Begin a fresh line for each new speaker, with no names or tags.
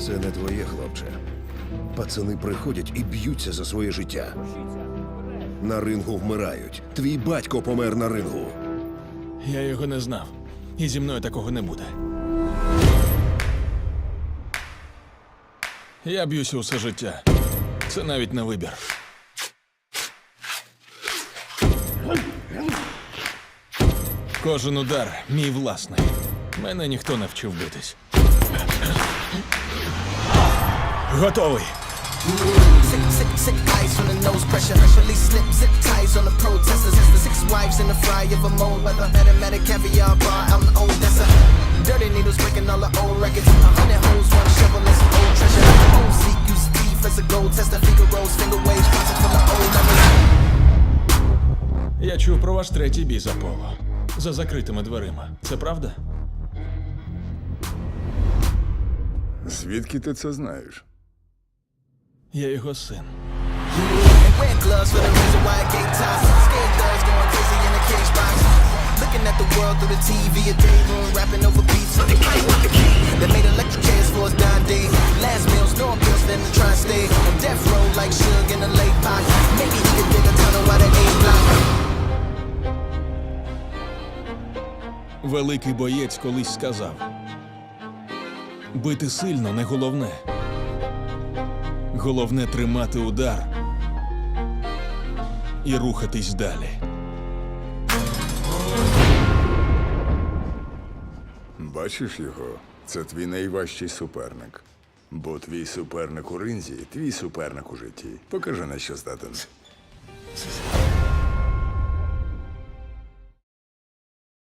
Це не твоє, хлопче. Пацани приходять і б'ються за своє життя. На рингу вмирають. Твій батько помер на рингу.
Я його не знав. І зі мною такого не буде. Я б'юся усе життя. Це навіть не вибір. Кожен удар мій власний. Мене ніхто не вчив битись. Готовий.
Sick, sick, sick eyes from the nose pressure. Actually slip zip ties on the protesters. The six wives in the fry of a mold weather. Automatic caviar bar out in Odessa. Dirty needles breaking all the old records. A hundred hoes, one shovel, and some old treasure. Old seat used beef as a gold tester. Figaro's finger waves, concert from the old memories.
Я чув про ваш третій бій за поло. За закритими дверима. Це правда?
Звідки ти це знаєш?
Я його син. Великий боєць колись сказав: бити сильно не головне. Головне тримати удар і рухатись далі.
Бачиш його? Це твій найважчий суперник. Бо твій суперник у ринзі, твій суперник у житті. Покажи на що здатен.